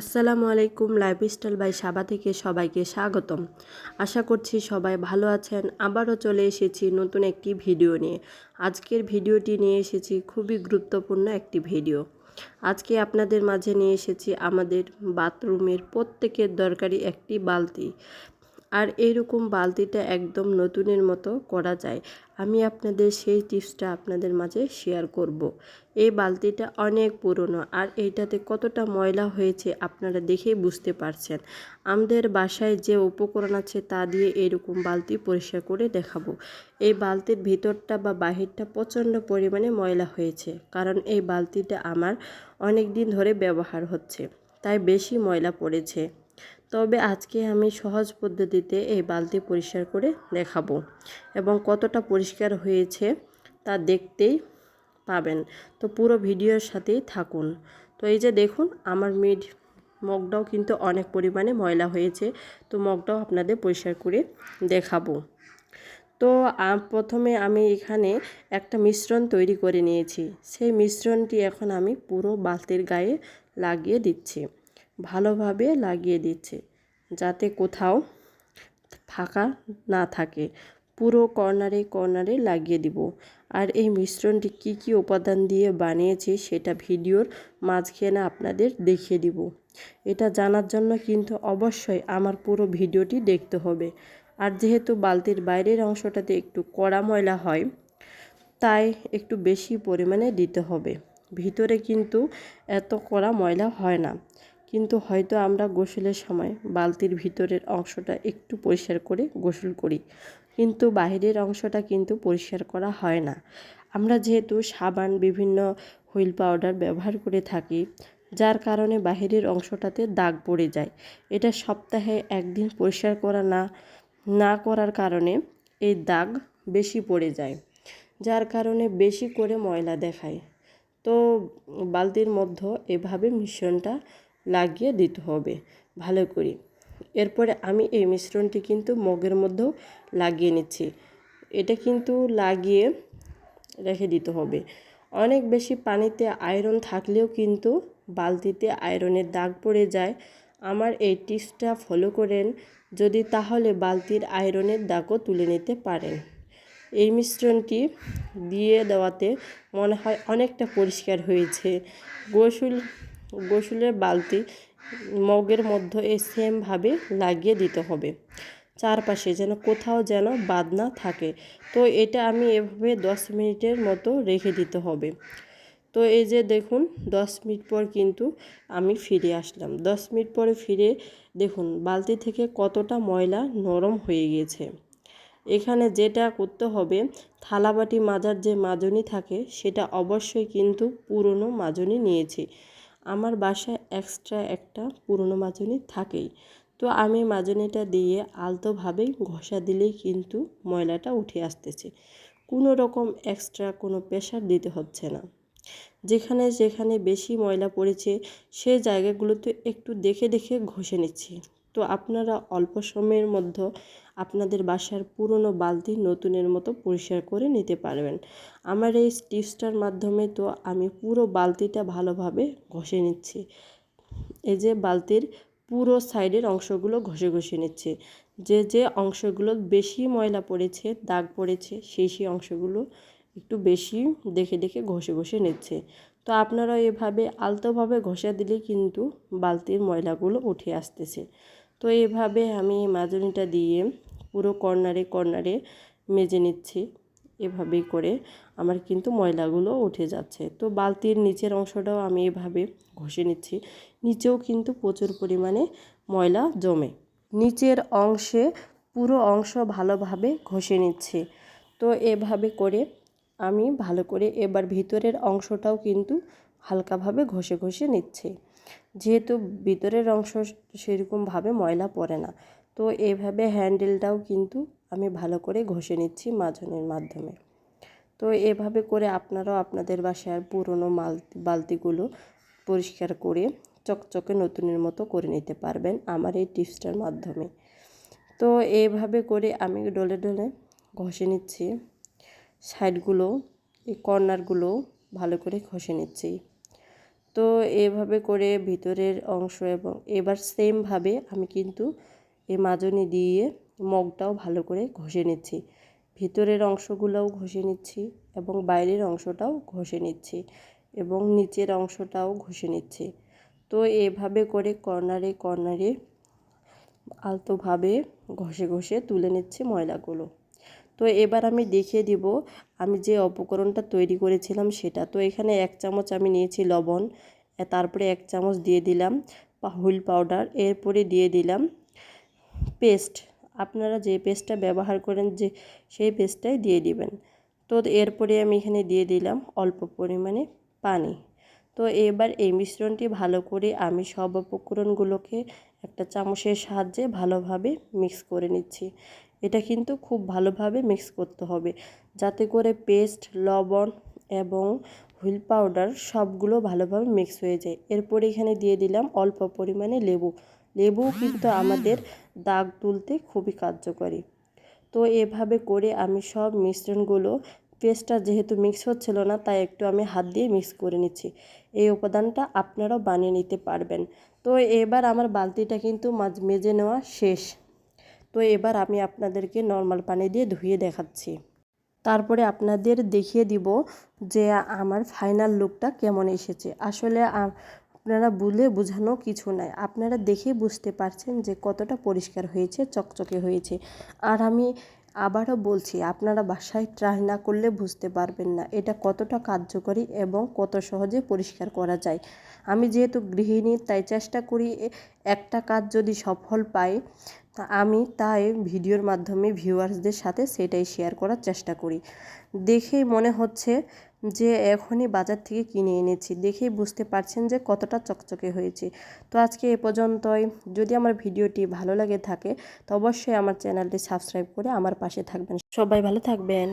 আসসালামু আলাইকুম, lifestyle by সাবা থেকে সবাইকে স্বাগতম। আশা করছি সবাই ভালো আছেন। আবারও চলে এসেছি নতুন একটি ভিডিও নিয়ে। আজকের ভিডিওটি নিয়ে এসেছি খুবই গুরুত্বপূর্ণ একটি ভিডিও। আজকে আপনাদের মাঝে নিয়ে এসেছি আমাদের বাথরুমের প্রত্যেকের দরকারি একটি বালতি। আর এইরকম বালতিটা একদম নতুনের মতো করা যায়। আমি আপনাদের সেই টিপসটা আপনাদের মাঝে শেয়ার করব। এই বালতিটা অনেক পুরনো আর এইটাতে কতটা ময়লা হয়েছে আপনারা দেখেই বুঝতে পারছেন। আমাদের বাসায় যে উপকরণ আছে তা দিয়ে এরকম বালতি পরিষ্কার করে দেখাবো। এই বালতির ভিতরটা বা বাহিরটা প্রচণ্ড পরিমাণে ময়লা হয়েছে কারণ এই বালতিটা আমার অনেক দিন ধরে ব্যবহার হচ্ছে, তাই বেশি ময়লা পড়েছে। তবে আজকে আমি সহজ পদ্ধতিতে এই বালতি পরিষ্কার করে দেখাবো এবং কতটা পরিষ্কার হয়েছে তা দেখতেই পাবেন। তো পুরো ভিডিওর সাথেই থাকুন। তো এই যে দেখুন, আমার মিড মগটাও কিন্তু অনেক পরিমাণে ময়লা হয়েছে। তো মগটাও আপনাদের পরিষ্কার করে দেখাবো। তো প্রথমে আমি এখানে একটা মিশ্রণ তৈরি করে নিয়েছি। সেই মিশ্রণটি এখন আমি পুরো বালতির গায়ে লাগিয়ে দিচ্ছি। ভালোভাবে লাগিয়ে দিচ্ছে, যাতে কোথাও ফাঁকা না থাকে। পুরো কর্নারে কর্নারে লাগিয়ে দিব। আর এই মিশ্রণটি কি কি উপাদান দিয়ে বানিয়েছি সেটা ভিডিওর মাঝখানে আপনাদের দেখিয়ে দিব। এটা জানার জন্য কিন্তু অবশ্যই আমার পুরো ভিডিওটি দেখতে হবে। আর যেহেতু বালতির বাইরের অংশটাতে একটু কড়া ময়লা হয়, তাই একটু বেশি পরিমাণে দিতে হবে। ভিতরে কিন্তু এত কড়া ময়লা হয় না। কিন্তু হয়তো আমরা গোসলের সময় বালতির ভিতরের অংশটা একটু পরিষ্কার করে গোসল করি। কিন্তু বাহিরের অংশটা কিন্তু পরিষ্কার করা হয় না। আমরা যেহেতু সাবান, বিভিন্ন হুইল পাউডার ব্যবহার করে থাকি, যার কারণে বাহিরের অংশটাতে দাগ পড়ে যায়। এটা সপ্তাহে একদিন পরিষ্কার করা না না করার কারণে এই দাগ বেশি পড়ে যায়, যার কারণে বেশি করে ময়লা দেখায়। তো বালতির মধ্যে এভাবে মিশ্রণটা লাগিয়ে দিতে হবে। ভালো করে। এরপরে আমি এই মিশ্রণটি কিন্তু মগের মধ্যেও লাগিয়ে নিচ্ছি। এটা কিন্তু লাগিয়ে রেখে দিতে হবে। অনেক বেশি পানিতে আয়রন থাকলেও কিন্তু বালতিতে আয়রনের দাগ পড়ে যায়। আমার এই টিপসটা ফলো করেন, যদি তাহলে বালতির আয়রনের দাগও তুলে নিতে পারেন। এই মিশ্রণটি দিয়ে দেওয়াতে মনে হয় অনেকটা পরিষ্কার হয়েছে। গোসল গোসলের বালতি মগের মধ্যে এই সেমভাবে লাগিয়ে দিতে হবে। চারপাশে যেন কোথাও যেন বাদ না থাকে। তো এটা আমি এভাবে দশ মিনিটের মতো রেখে দিতে হবে। তো এই যে দেখুন, দশ মিনিট পর কিন্তু আমি ফিরে আসলাম। দশ মিনিট পরে ফিরে দেখুন, বালতি থেকে কতটা ময়লা নরম হয়ে গিয়েছে এখানে যেটা করতে হবে, থালাবাটি মাজার যে মাজনি থাকে, সেটা অবশ্যই কিন্তু পুরনো মাজনি নিয়েছি। আমার বাসায় এক্সট্রা একটা পুরনো মাজনি থাকেই। তো আমি মাজনিটা দিয়ে আলতোভাবেই ঘষা দিলেই কিন্তু ময়লাটা উঠে আসতেছে। কোনো রকম এক্সট্রা কোনো প্রেশার দিতে হচ্ছে না। যেখানে যেখানে বেশি ময়লা পড়েছে সে জায়গাগুলোতে একটু দেখে দেখে ঘষে নিচ্ছি। তো আপনারা অল্প সময়ের মধ্যে আপনাদের বাসার পুরনো বালতি নতুনের মতো পরিষ্কার করে নিতে পারবেন। আমার এই টিপসটার মাধ্যমে তো আমি পুরো বালতিটা ভালোভাবে ঘষে নিচ্ছি। এই যে বালতির পুরো সাইডের অংশগুলো ঘষে ঘষে নিচ্ছে। যে যে অংশগুলো বেশি ময়লা পড়েছে, দাগ পড়েছে, সেই সেই অংশগুলো একটু বেশি দেখে দেখে ঘষে ঘষে নিচ্ছে। তো আপনারা এভাবে আলতোভাবে ঘষা দিলে কিন্তু বালতির ময়লাগুলো উঠে আসতেছে। তো এভাবে আমি মাজনিটা দিয়ে পুরো কর্নারে কর্নারে মেজে নিচ্ছি এভাবেই করে। আমার কিন্তু ময়লাগুলো উঠে যাচ্ছে। তো বালতির নিচের অংশটাও আমি এভাবে ঘষে নিচ্ছি। নিচেও কিন্তু প্রচুর পরিমাণে ময়লা জমে। নিচের অংশে পুরো অংশ ভালোভাবে ঘষে নিচ্ছি। তো এভাবে করে আমি ভালো করে এবার ভিতরের অংশটাও কিন্তু হালকাভাবে ঘষে ঘষে নিচ্ছি। যেহেতু ভিতরের অংশ সেরকমভাবে ময়লা পড়ে না। তো এভাবে হ্যান্ডেলটাও কিন্তু আমি ভালো করে ঘষে নিচ্ছি মাজনের মাধ্যমে। তো এভাবে করে আপনারাও আপনাদের বাসার পুরনো মাল, বালতিগুলো পরিষ্কার করে চকচকে নতুনের মতো করে নিতে পারবেন আমার এই টিপসটার মাধ্যমে। তো এইভাবে করে আমি ডলে ডলে ঘষে নিচ্ছি। সাইডগুলো, এই কর্নারগুলো ভালো করে ঘষে নিচ্ছি। তো এভাবে করে ভিতরের অংশ এবং এবার সেমভাবে আমি কিন্তু এই মাজনি দিয়ে মগটাও ভালো করে ঘষে নিচ্ছি। ভিতরের অংশগুলোও ঘষে নিচ্ছি এবং বাইরের অংশটাও ঘষে নিচ্ছি এবং নিচের অংশটাও ঘষে নিচ্ছি। তো এভাবে করে কর্নারে কর্নারে আলতোভাবে ঘষে ঘষে তুলে নিচ্ছে ময়লাগুলো। তো এবার আমি দেখিয়ে দিব আমি যে উপকরণটা তৈরি করেছিলাম সেটা। তো এখানে এক চামচ আমি নিয়েছি লবণ তারপরে এক চামচ দিয়ে দিলাম হুইল পাউডার, এরপরে দিয়ে দিলাম পেস্ট। আপনারা যে পেস্টটা ব্যবহার করেন যে, সেই পেস্টটাই দিয়ে দিবেন। তো এরপরে আমি এখানে দিয়ে দিলাম অল্প পরিমাণে পানি। তো এবার এই মিশ্রণটি ভালো করে আমি সব উপকরণগুলোকে একটা চামচের সাহায্যে ভালোভাবে মিক্স করে নিচ্ছি। এটা কিন্তু খুব ভালোভাবে মিক্স করতে হবে। যাতে করে পেস্ট লবণ এবং হুইল পাউডার সবগুলো ভালোভাবে মিক্স হয়ে যায়। এরপরে এখানে দিয়ে দিলাম অল্প পরিমাণে লেবু। লেবু কিন্তু আমাদের দাগ তুলতে খুবই কার্যকরী। তো এভাবে করে আমি সব মিশ্রণগুলো পেস্টটা যেহেতু মিক্স হচ্ছিল না, তাই একটু আমি হাত দিয়ে মিক্স করে নিচ্ছি। এই উপাদানটা আপনারাও বানিয়ে নিতে পারবেন। তো এবার আমার বালতিটা কিন্তু মাঝ, মেজে নেওয়া শেষ। তো এবার আমি আপনাদেরকে নর্মাল পানি দিয়ে ধুয়ে দেখাচ্ছি। তারপরে আপনাদের দেখিয়ে দিব যে আমার ফাইনাল লুকটা কেমন এসেছে। আসলে আপনারা বলে বোঝানো কিছু নাই। আপনারা দেখে বুঝতে পারছেন যে কতটা পরিষ্কার হয়েছে, চকচকে হয়েছে। আর আমি আবারও বলছি, আপনারা বাসায় ট্রাই না করলে বুঝতে পারবেন না এটা কতটা কার্যকরী এবং কত সহজে পরিষ্কার করা যায়। আমি যেহেতু গৃহিণী, তাই চেষ্টা করি একটা কাজ যদি সফল পাই তা আমি তাই ভিডিওর মাধ্যমে ভিউয়ার্সদের সাথে সেটাই শেয়ার করার চেষ্টা করি। দেখেই মনে হচ্ছে যে এখনই বাজার থেকে কিনে এনেছি। দেখেই বুঝতে পারছেন যে কতটা চকচকে হয়েছে। তো আজকে এ পর্যন্তই। যদি আমার ভিডিওটি ভালো লাগে থাকে, তো অবশ্যই আমার চ্যানেলটি সাবস্ক্রাইব করে আমার পাশে থাকবেন। সবাই ভালো থাকবেন।